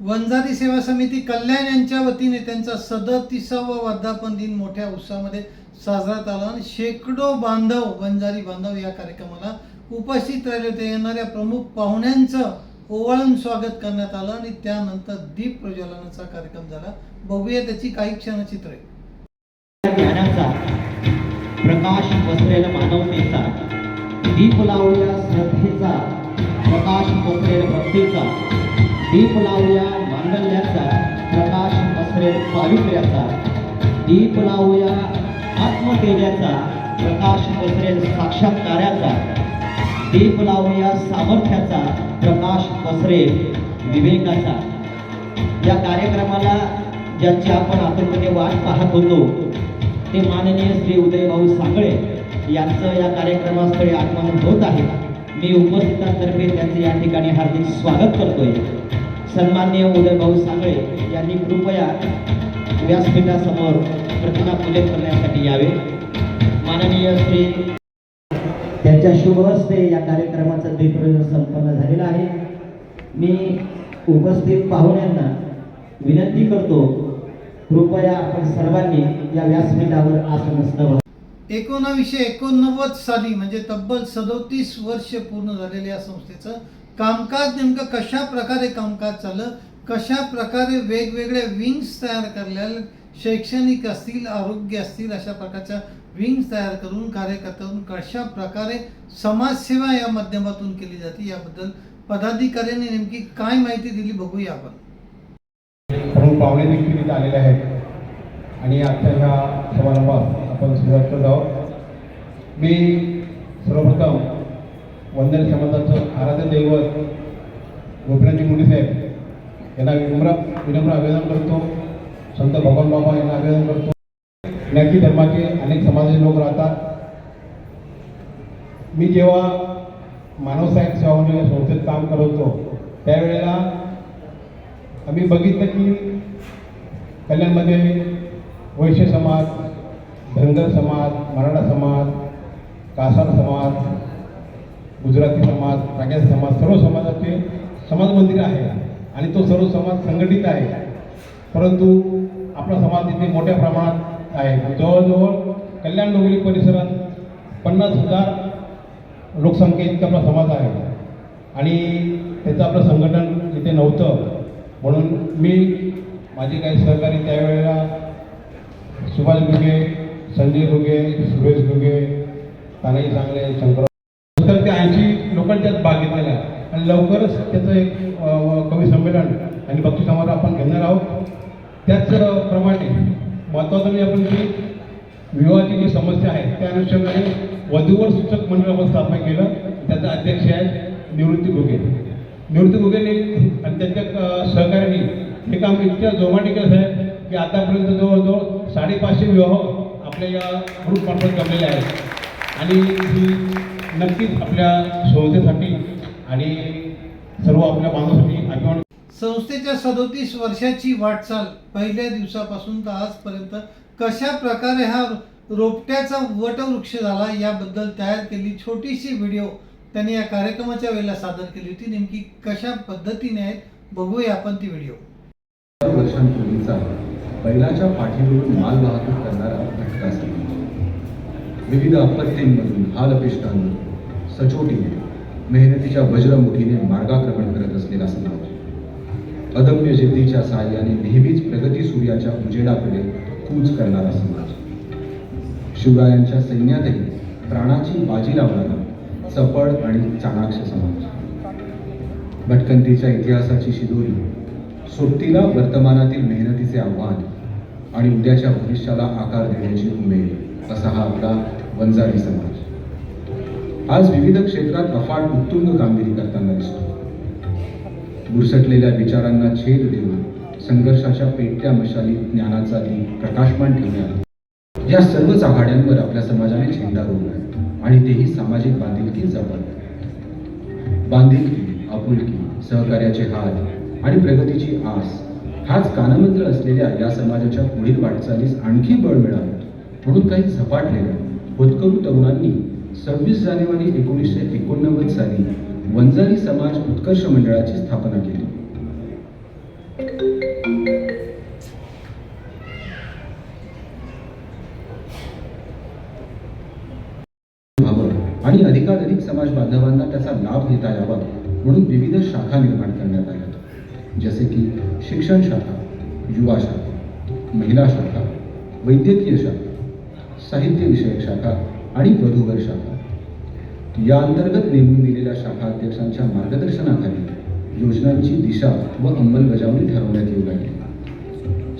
वंजारी सेवा समिती कल्याण यांच्या वतीने त्यांचा सदतीसावा वर्धापन दिन मोठ्या उत्साहामध्ये साजरा आला आणि शेकडो बांधव वंजारी बांधव या कार्यक्रमाला उपस्थित राहिले. होते येणाऱ्या प्रमुख पाहुण्यांचं ओवाळून स्वागत करण्यात आलं आणि त्यानंतर दीप प्रज्वलनाचा कार्यक्रम झाला. बघूया त्याची काही क्षणचित्रे. ज्ञानाचा प्रकाश पसरेल मानवतेचा दीप लावल्या श्रद्धेचा प्रकाश पसरेल भक्तीचा. दीप लावूया मांगल्याचा प्रकाश पसरेल पावित्र्याचा. दीप लावूया आत्मतेजाचा प्रकाश पसरेल साक्षात्काराचा. दीप लावूया सामर्थ्याचा प्रकाश पसरेल विवेकाचा. या कार्यक्रमाला ज्याची आपण आतुरतेने वाट पाहत होतो ते माननीय श्री उदयभाऊ सांगळे यांचं या कार्यक्रमास्थळी आगमन होत आहे. मी उपस्थितांतर्फे त्यांचे या ठिकाणी हार्दिक स्वागत करतोय. सन्मान्य उदयभाऊ सांगळे यांनी कृपया व्यासपीठासमोर प्रतिमा पूजन करण्यासाठी यावे. माननीय श्री त्यांच्या शुभ हस्ते या कार्यक्रमाचं दिग्प्रयोजन संपन्न झालेलं आहे. मी उपस्थित पाहुण्यांना विनंती करतो कृपया आपण सर्वांनी या व्यासपीठावर आसनस्थ व्हा. एकोणावीसशे एकोणनव्वद साली म्हणजे तब्बल सदोतीस वर्ष पूर्ण झालेल्या या संस्थेचं कामकाज नेमकं कशा प्रकारे कामकाज चाललं कशा प्रकारे वेगवेगळ्या विंग्स तयार करल्या शैक्षणिक असतील आरोग्य असतील अशा प्रकारच्या विंग्स तयार करून कार्यकर्त्यांकडून कशा प्रकारे समाजसेवा या माध्यमातून केली जाते याबद्दल पदाधिकाऱ्यांनी नेमकी काय माहिती दिली बघूया आपण. पाहुणे देखील आलेले आहेत. आणि आजच्या ह्या समारंभात आपण सुरुवात करत आहोत मी सर्वप्रथम वंदन समाजाचं आराध्य दैवत गोपीनाथजी मुंडे साहेब यांना विनम्र विनम्र आवेदन करतो. संत भगवान बाबा यांना आवेदन करतो. ज्ञाती धर्माचे अनेक समाजाचे लोक राहतात. मी जेव्हा मानवसाहेब सेवा मंडळ या संस्थेत काम करत होतो त्यावेळेला आम्ही बघितलं की कल्याणमध्ये वैश्य समाज धनगर समाज मराठा समाज कासार समाज गुजराती समाज प्राग्यात समाज सर्व समाजाचे समाज मंदिर आहे आणि तो सर्व समाज संघटित आहे. परंतु आपला समाज इथे मोठ्या प्रमाणात आहे. जवळजवळ कल्याण डोंगरी परिसरात पन्नास हजार लोकसंख्या इतका आपला समाज आहे. आणि त्याचं आपलं संघटन इथे नव्हतं. म्हणून मी माझे काही सहकारी त्यावेळेला सुभाष घुगे संजय घुगे सुरेश घुगे तानाजी चांगले शंकर तर ते ऐंशी लोकांनी त्यात भाग घेतलेला आहे. आणि लवकरच त्याचं एक कवी संमेलन आणि भक्ती समारोह आपण घेणार आहोत. त्याचप्रमाणे महत्त्वाचं म्हणजे आपण जी विवाहाची जी समस्या आहे त्या अनुषंगाने वधूवर सूचक मंडळ आपण स्थापन केलं. त्याचा अध्यक्ष आहे निवृत्ती घुगे. निवृत्ती घुगेने आणि त्यांच्या सहकार्याने हे काम इतक्या जोमाने केलं आहे की आतापर्यंत जवळजवळ साडेपाचशे विवाह आपल्या या ग्रुपमार्फत जमलेले आहेत. आणि ही नक्कीच आपल्या संस्थेसाठी आणि सर्व आपल्या बांधवासाठी अभिमान संस्थेच्या सदोतीस वर्षाची वाटचाल पहिल्या दिवसापासून तर आजपर्यंत कशा प्रकारे हा रोपट्याचा वटवृक्ष झाला याबद्दल तयार केली छोटीशी व्हिडिओ त्यांनी या कार्यक्रमाच्या वेळेला सादर केली होती. नेमकी कशा पद्धतीने आहेत बघूया आपण ती व्हिडिओ वर्षांपूर्वीचा बैलाच्या पाठीवरून माल वाहतूक करणारा घटका समाज विविध आपत्तींमधून हालअपेष्टांमधून सचोटीने मेहनतीच्या वज्रमुठीने मार्गाक्रमण करत असलेला समाज. अदम्य जिद्दीच्या सहाय्याने नेहमीच प्रगती सूर्याच्या उजेडाकडे कूच करणारा समाज. शिवरायांच्या सैन्यातही प्राणाची बाजी लावणारा चपळ आणि चाणाक्ष समाज. भटकंतीच्या इतिहासाची शिदोरी सोबतीला वर्तमानातील मेहनतीचे आव्हान आणि उद्याच्या भविष्याला आकार देण्याची उमेद असा हा आपला वंजारी समाज. आज विविध क्षेत्रात अफाट उत्तुंग कामगिरी करताना दिसतो. बुरसटलेल्या विचारांना छेद देऊन संघर्षाच्या पेटत्या मशाली ज्ञानाचा दीप प्रकाशमान ठेवण्यात या सर्वच आघाड्यांवर आपल्या समाजाने झेंडा रोवला आणि तेही सामाजिक बांधिलकी जपत. बांधिलकी आपुलकी सहकार्याचे हात आणि प्रगतीची आस. हाच कानमंत्र असलेल्या या समाजाच्या पुढील वाटचालीस आणखी बळ मिळावं. म्हणून काही झपाटलेल्या होतकरू तरुणांनी सव्वीस जानेवारी एकोणीसशे एकोणनव्वद साली वंजारी समाज उत्कर्ष मंडळाची स्थापना केली. आणि अधिकाधिक समाज बांधवांना त्याचा लाभ घेता यावा म्हणून विविध शाखा निर्माण करण्यात आल्या. जसे की शिक्षण शाखा युवा शाखा महिला शाखा वैद्यकीय शाखा साहित्य विषयक शाखा आणि वधूवर शाखा. या अंतर्गत नेमून दिलेल्या शाखा अध्यक्षांच्या मार्गदर्शनाखाली योजनांची दिशा व अंमलबजावणी ठरवण्यात येऊ लागली.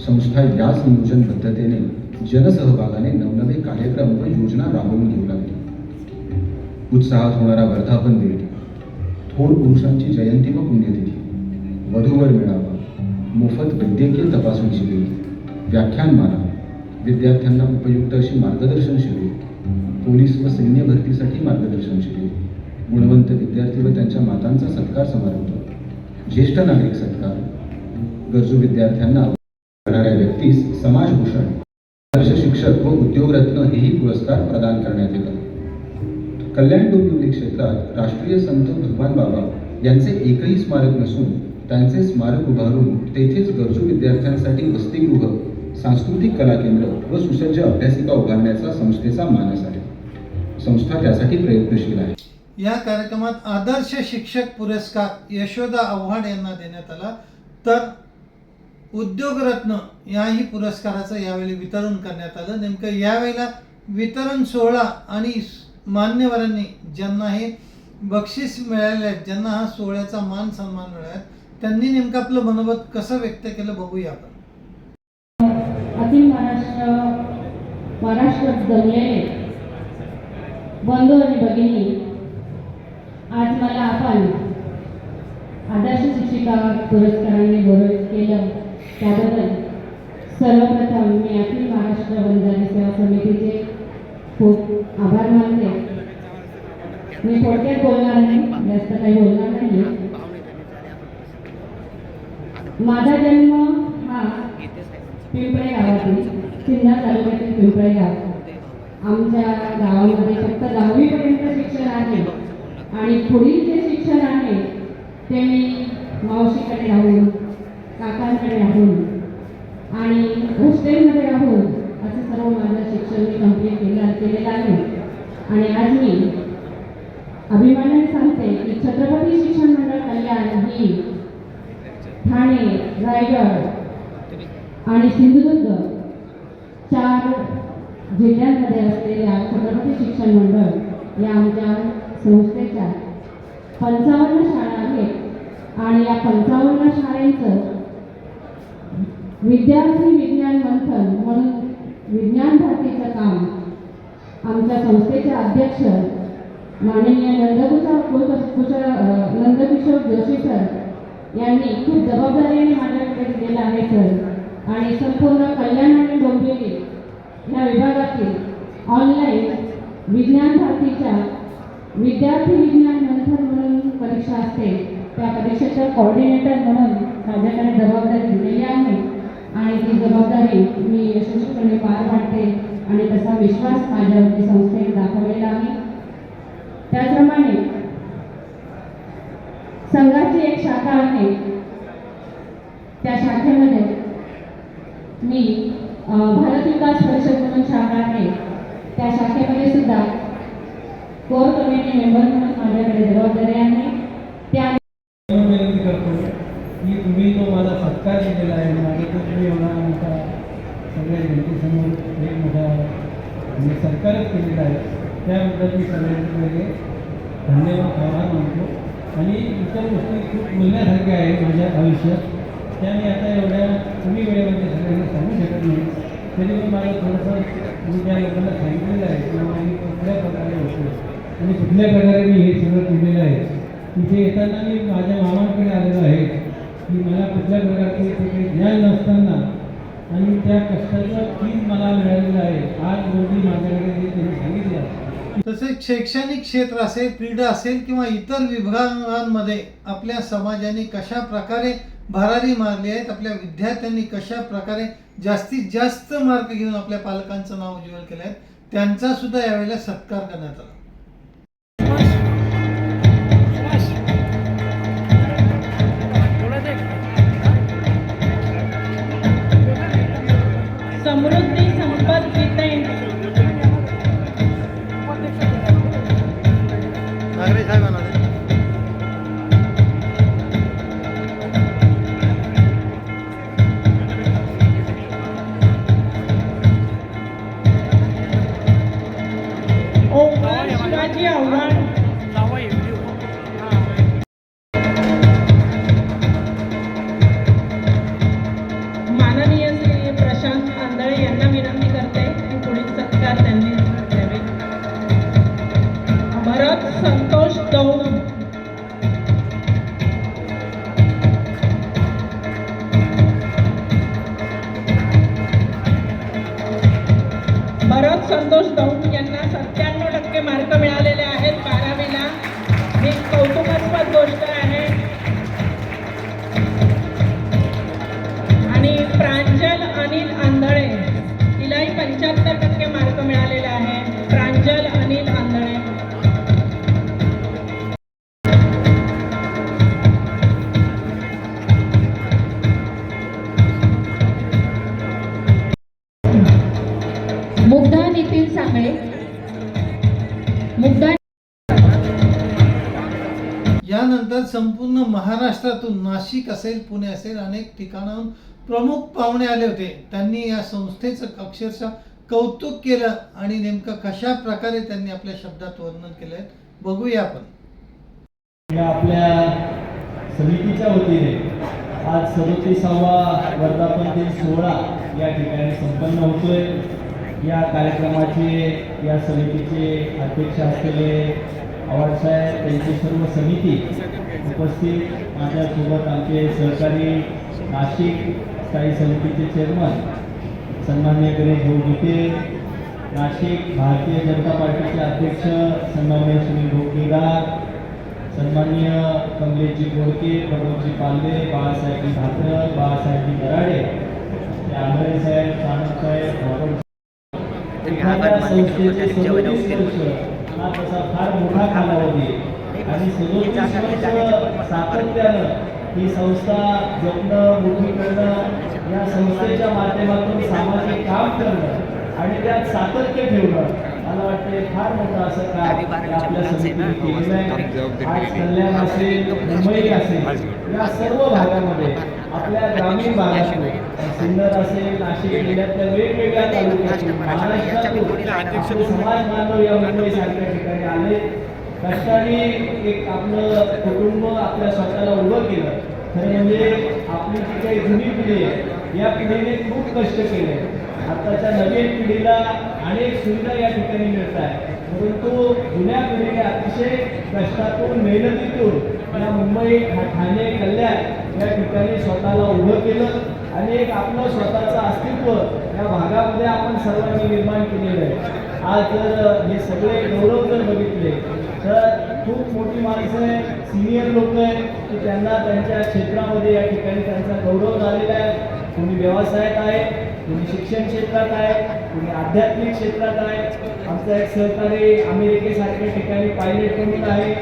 संस्था याच नियोजनबद्धतेने जनसहभागाने नवनवे कार्यक्रम व योजना राबवून घेऊ लागली. उत्साहात होणारा वर्धापन दिन थोर पुरुषांची जयंती व पुण्यतिथी वधूवर मिळावा. मोफत वैद्यकीय तपासणी शिबिर व्याख्यानमाला विद्यार्थ्यांना उपयुक्त अशी मार्गदर्शन शिबिर पोलीस व सैन्य भरतीसाठी मार्गदर्शन शिबिर गुणवंत विद्यार्थी व त्यांच्या मातांचा सत्कार समारंभ. ज्येष्ठ नागरिक सत्कार. गरजू विद्यार्थ्यांना करणाऱ्या व्यक्तीस समाजभूषण. आदर्श शिक्षक व उद्योगरत्न हेही पुरस्कार प्रदान करण्यात येतात. कल्याण डोंबिवली क्षेत्रात राष्ट्रीय संत भगवान बाबा यांचे एकही स्मारक नसून त्यांचे स्मारक उभारून तेथेच गरजू विद्यार्थ्यांसाठी वसतिगृह सांस्कृतिक कला केंद्र व सुसज्ज अभ्यासिका उभारण्याचा संस्थेचा मानस आहे. संस्था त्यासाठी प्रयत्नशील आहे. या कार्यक्रमात आदर्श शिक्षक पुरस्कार यशोदा आव्हाड यांना देण्यात आला. तर उद्योगरत्न याही पुरस्काराचं यावेळी वितरण करण्यात आलं. नेमकं यावेळेला वितरण सोहळा आणि मान्यवरांनी ज्यांना हे बक्षीस मिळाले आहेत ज्यांना हा सोहळ्याचा मान सन्मान मिळाला आहे, त्यांनी नेमकं आपलं मनोगत कसं व्यक्त केलं बघूया आपण. अखिल महाराष्ट्र महाराष्ट्रात जमलेले बंधू आणि भगिनी आज मला आपण आदर्श शिक्षिका पुरस्काराने गौरवित केलं. त्याबद्दल सर्वप्रथम मी अखिल महाराष्ट्र बंजारी सेवा समितीचे खूप आभार मानते. मी थोडक्यात बोलणार नाही जास्त काही बोलणार नाही माझा जन्म हा पिंपळे गावातील सिन्नर तालुक्यातील पिंपळे गाव. आमच्या गावामध्ये फक्त दहावीपर्यंत शिक्षण आहे. आणि पुढील जे शिक्षण आहे ते मी मावशीकडे राहून काकांकडे राहून आणि हॉस्टेलमध्ये राहून असं सर्व माझं शिक्षण मी कंप्लीट केलं केलेलं आहे. आणि आज मी अभिमानाने सांगते की छत्रपती शिक्षण मंडळ कल्याण ही रायगड आणि सिंधुदुर्ग चार जिल्ह्यांमध्ये असलेल्या छत्रपती शिक्षण मंडळ या आमच्या संस्थेच्या पंचावन्न शाळा आहेत. आणि या पंचावन्न शाळेचं विद्यार्थी विज्ञान मंथन म्हणून विज्ञान भारतीचं काम आमच्या संस्थेचे अध्यक्ष माननीय नंदकुशा कुशा नंदकिशोर जोशी सर यांनी खूप जबाबदारीने माझ्याकडे दिलेला आहे सर. आणि संपूर्ण कल्याण आणि डोंबिवली या विभागातील ऑनलाईन विज्ञान भारतीच्या विद्यार्थी विज्ञान मंथन म्हणून परीक्षा असते. त्या परीक्षेच्या कोऑर्डिनेटर म्हणून माझ्याकडे जबाबदारी दिलेली आहे. आणि ती जबाबदारी मी यशस्वीपणे पार पाडते आणि तसा विश्वास माझ्यावरती संस्थेने दाखवलेला आहे. त्याचप्रमाणे संघाची एक शाखा आहे. त्या शाखेमध्ये मी भारत विकास परिषद म्हणून शाखा आहे. त्या शाखेमध्ये सुद्धा कोर कमिटी मेंबर म्हणून माझ्याकडे जबाबदारी आहे. त्या विनंती करतो. की तुम्ही जो माझा सत्कार केलेला आहे. माझे तो तुम्ही एवढा मोठा सगळ्या जनतेसमोर एक मोठा म्हणजे केलेला आहे. त्याबद्दल मी सगळ्यांचे धन्यवाद आभार मानतो. आणि इतर गोष्टी खूप बोलण्यासारख्या आहेत माझ्या आयुष्यात. त्या मी आता एवढ्या कमी वेळेमध्ये सगळ्यांना सांगू शकत नाही. तरी मी मला थोडंसं मी त्या लोकांना सांगितलेलं आहे किंवा मी कुठल्या प्रकारे होतो आणि कुठल्या प्रकारे मी हे सगळं केलेलं आहे? तिथे येताना मी माझ्या मामांकडे आलेलो आहे की मला कुठल्या प्रकारचे ते काही ज्ञान नसताना आणि त्या कष्टाचं फीज मला मिळालेलं आहे. आज रोजी माझ्याकडे जे त्यांनी सांगितलं तसेच शैक्षणिक क्षेत्र असेल क्रीडा असेल किंवा इतर विभागांमध्ये आपल्या समाजाने कशा प्रकारे भरारी मारली आहेत आपल्या विद्यार्थ्यांनी कशा प्रकारे जास्तीत जास्त मार्क घेऊन आपल्या पालकांचं नाव उज्ज्वल केलं आहे त्यांचा सुद्धा यावेळेला सत्कार करण्यात आला. पंच्याहत्तर टक्के मार्क मिळालेले आहे. प्रांजल अनिल आंधळे. मुग्धा नितीन सांगळे. मुग्धा यानंतर संपूर्ण महाराष्ट्रातून नाशिक असेल पुणे असेल अनेक ठिकाणाहून प्रमुख पाहुणे आले होते. त्यांनी या संस्थेचं अक्षरशः कौतुक केलं आणि नेमकं कशा प्रकारे त्यांनी आपल्या शब्दात वर्णन केलंय बघूया आपण. या आपल्या समितीच्या वतीने आज सदोतीसावा वर्धापन दिन सोहळा या ठिकाणी संपन्न होतोय. या कार्यक्रमाचे या समितीचे अध्यक्ष असलेले आवाडसाहेब त्यांची सर्व समिती उपस्थित माझ्यासोबत आमचे सहकारी नाशिक स्थायी समितीचे चेअरमन सन्मान्य गणेश भाऊ गीते नाशिक भारतीय जनता पार्टीचे अध्यक्ष सन्मान्य सुनील भोगीदार सन्मान्य कमलेशजी गोडके प्रमोदजी पालवे बाळासाहेबजी भात्र बाळासाहेबजी गराडे आंधळे साहेब सानप साहेब एखाद्या संस्थेचे सदोतीस वर्ष हा तसा फार मोठा कालावधी. आणि सदोतीस वर्ष सातत्यानं ही संस्था जपणं मोठी करणं या संस्थेच्या माध्यमातून सामाजिक काम करणं आणि त्यात सातत्य ठेवणं मला वाटते फार मोठं असं काम आपल्या समितीने केलेलं आहे. आज कल्याण असेल मुंबई असेल या सर्व भागामध्ये आपल्या ग्रामीण भागातून सिन्नर असेल नाशिक जिल्ह्यातल्या वेगवेगळ्या तालुक्यातून महाराष्ट्रातून समाज बांधव या मुंबई सारख्या ठिकाणी आले. कष्टाने एक आपलं कुटुंब आपल्या स्वतःला उभं केलं तर म्हणजे आपली जी काही जुनी पिढी आहे या पिढीने खूप कष्ट केले. आताच्या नवीन पिढीला अनेक सुविधा या ठिकाणी मिळत आहे परंतु जुन्या पिढीने अतिशय कष्टातून मेहनतीतून या मुंबई ठाणे कल्याण या ठिकाणी स्वतःला उभं केलं आणि एक आपलं स्वतःचं अस्तित्व या भागामध्ये आपण सर्वांनी निर्माण केलेलं आहे. आज जर हे सगळे गौरव जर बघितले माणसं आहे सिनियर लोक आहेत की त्यांना त्यांच्या क्षेत्रामध्ये या ठिकाणी त्यांचा गौरव झालेला आहे. कोणी व्यवसायात आहे कोणी शिक्षण क्षेत्रात आहे कोणी आध्यात्मिक क्षेत्रात आहे. आमचा एक सहकारी अमेरिकेसारख्या ठिकाणी पायलट म्हणून आहे.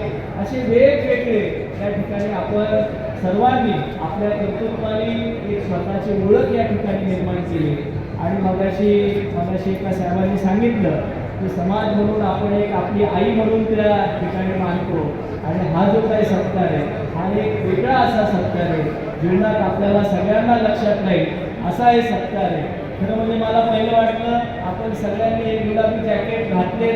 असे वेगवेगळे या ठिकाणी आपण सर्वांनी आपल्या कर्तृत्वाने एक स्वतःची ओळख या ठिकाणी निर्माण केली. आणि मगाशी मगाशी एका साहेबांनी सांगितलं की समाज म्हणून आपण एक आपली आई म्हणून त्या ठिकाणी मानतो. आणि हा जो काही सत्कार आहे हा एक वेगळा असा सत्कार आहे जीवनात आपल्याला सगळ्यांना लक्षात नाही असा हे सत्कार आहे. खरं म्हणजे मला पहिलं वाटलं आपण सगळ्यांनी एक गुलाबी जॅकेट घातले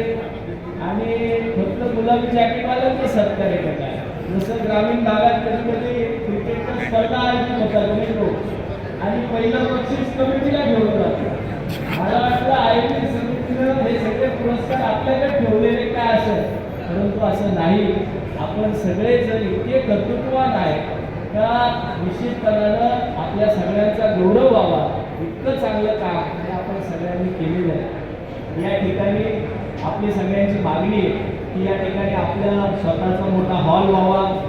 आणि फक्त गुलाबी जॅकेटवाल्यांचा सत्कार आहे का काय जसं ग्रामीण भागात कधी कधी क्रिकेटच्या स्पर्धा आयोजित होतात अनेक लोक आणि पहिलं बक्षीस कमिटीला घेऊन जातो. मला वाटलं आयोजित हे सगळे पुरस्कार आपल्याकडे ठेवलेले काय असेल? परंतु असं नाही. आपण सगळे जर इतके कर्तृत्ववान आहे. का निश्चितपणानं आपल्या सगळ्यांचा गौरव व्हावा. इतकं चांगलं काम हे आपण सगळ्यांनी केलेलं आहे. या ठिकाणी आपली सगळ्यांची मागणी आहे की या ठिकाणी आपला स्वतःचा मोठा हॉल व्हावा.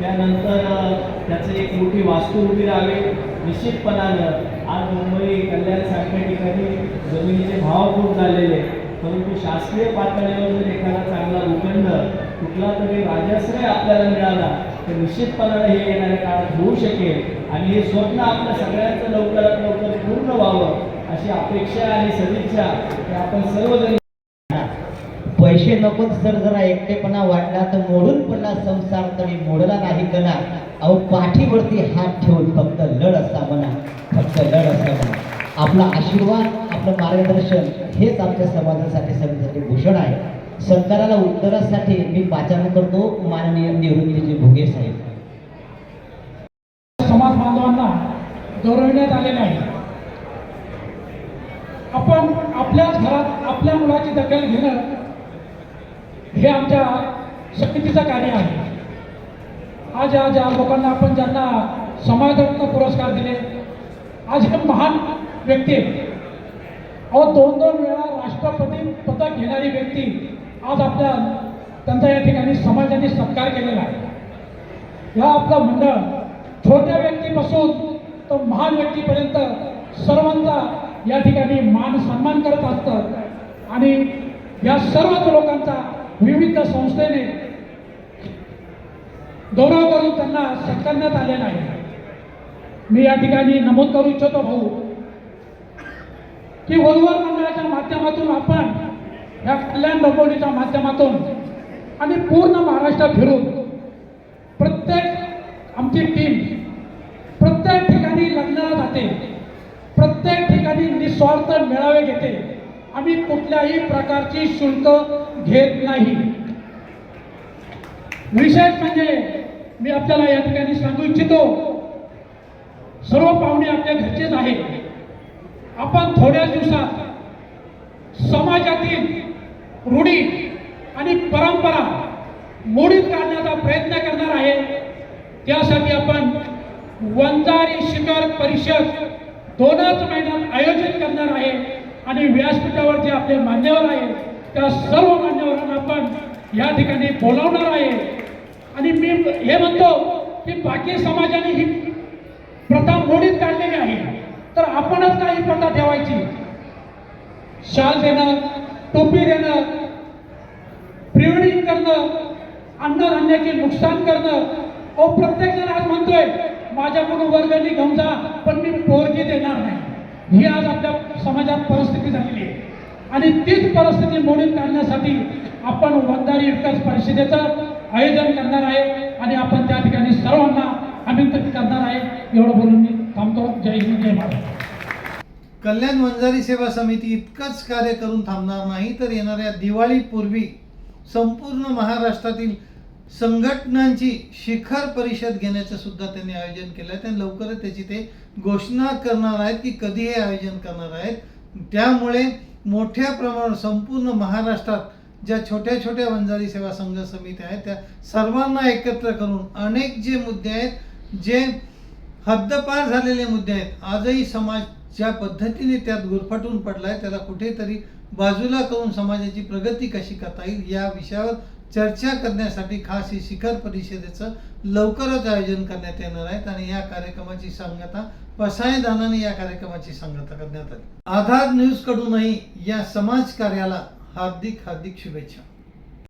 त्यानंतर त्याचं एक मोठी वास्तू उभी राहावी. निश्चितपणानं आज मुंबई कल्याणसारख्या ठिकाणी जमिनीचे भाव खूप झालेले. परंतु शासकीय पातळीवर जर एखादा चांगला भूखंड कुठला तरी राजाश्रय आपल्याला मिळाला तर निश्चितपणाने हे येणाऱ्या काळात होऊ शकेल. आणि हे स्वप्न आपल्या सगळ्यांचं लवकरात लवकर पूर्ण व्हावं अशी अपेक्षा आणि सदिच्छा हे आपण सर्वजण पैसे नकोच सर जरा एकटेपणा वाढला तर मोडून पडला संसार तरी मोडला नाही कणा अहो पाठीवरती हात ठेवून फक्त लढ असा म्हणा फक्त लढ असा म्हणा. आपला आशीर्वाद आपलं मार्गदर्शन हेच आमच्या समाजासाठी सगळ्यासाठी भूषण आहे. सरकाराला उत्तरासाठी मी पाचारण करतो माननीय निवृत्तीजी भोगे साहेब. समाज बांधवांना गौरवण्यात आले आहे. आपण आपल्याच घरात आपल्या मुलाची दखल घेणं हे आमच्या शक्तीचं कार्य आहे. आज या ज्या लोकांना आपण ज्यांना समाजरत्न पुरस्कार दिले आज हे महान व्यक्ती आहेत. अहो दोन दोन वेळा राष्ट्रपती पदक घेणारी व्यक्ती आज आपल्या त्यांचा या ठिकाणी समाजाने सत्कार केलेला आहे. ह्या आपलं मंडळ छोट्या व्यक्तीपासून तर महान व्यक्तीपर्यंत या ठिकाणी मान सन्मान करत असतं आणि या सर्वच लोकांचा विविध संस्थेने गौरव करून त्यांना सत्कारण्यात आलेला आहे. मी या ठिकाणी नमूद करू इच्छितो भाऊ की वधूवर मंडळाच्या माध्यमातून आपण या कल्याण डोंबवलीच्या माध्यमातून आणि पूर्ण महाराष्ट्रात फिरून प्रत्येक आमची टीम प्रत्येक ठिकाणी लग्नाला जाते प्रत्येक ठिकाणी निस्वार्थ मेळावे घेते आम्ही कुठल्याही प्रकारची शुल्क घेत नाही. विशेष म्हणजे मी आपल्याला या ठिकाणी सांगू इच्छितो सर्व पाहुणे आपल्या घरचेच आहेत. आपण थोड्या दिवसात समाजातील रूढी आणि परंपरा मोडीत काढण्याचा प्रयत्न करणार आहे. त्यासाठी आपण वंजारी शिखर परिषद दोनच महिन्यात आयोजित करणार आहे. आणि व्यासपीठावर जे आपले मान्यवर आहेत त्या सर्व मान्यवरांना आपण या ठिकाणी बोलावणार आहे. आणि मी हे म्हणतो की बाकी समाजाने ही प्रथा मोडीत काढलेली आहे. तर आपणच काही प्रथा ठेवायची. शाल देणं टोपी देणं प्रिवडिंग करणं अन्नधान्याचे नुकसान करणं. अहो प्रत्येक जण आज म्हणतोय माझ्याकडून वर्गणी घेऊन जा पण मी पोरगी देणार नाही. ही आज आपल्या समाजात परिस्थिती झालेली आहे. आणि तीच परिस्थिती मोडून काढण्यासाठी आपण वंदारी विकास परिषदेचं आयोजन करणार आहे. आणि आपण त्या ठिकाणी सर्वांना आमंत्रित करणार आहे. एवढं बोलून मी थांबतो. जय हिंद जय महाराज कल्याण वंजारी सेवा समिती इतकंच कार्य करून थांबणार नाही तर येणाऱ्या दिवाळीपूर्वी संपूर्ण महाराष्ट्रातील संघटनांची शिखर परिषद घेण्याचं सुद्धा त्यांनी आयोजन केलं आहे. त्यांनी लवकरच त्याची ते घोषणा करणार आहेत की कधी हे आयोजन करणार आहेत. त्यामुळे मोठ्या प्रमाणावर संपूर्ण महाराष्ट्रात ज्या छोट्या छोट्या वंजारी सेवा संघ समित्या आहेत त्या सर्वांना एकत्र करून अनेक जे मुद्दे आहेत जे हद्दपार झालेले मुद्दे आहेत आजही समाज ज्या पद्धतीने त्यात गुरफटून पडला आहे त्याला कुठेतरी बाजूला करून समाजाची प्रगती कशी करता येईल या विषयावर चर्चा करण्यासाठी खास ही शिखर परिषदेचं लवकरच आयोजन करण्यात येणार आहेत आणि या कार्यक्रमाची सांगता पसाय दानाने या कार्यक्रमाची सांगता करण्यात आली. आधार न्यूज कडूनही या समाज कार्याला हार्दिक हार्दिक शुभेच्छा.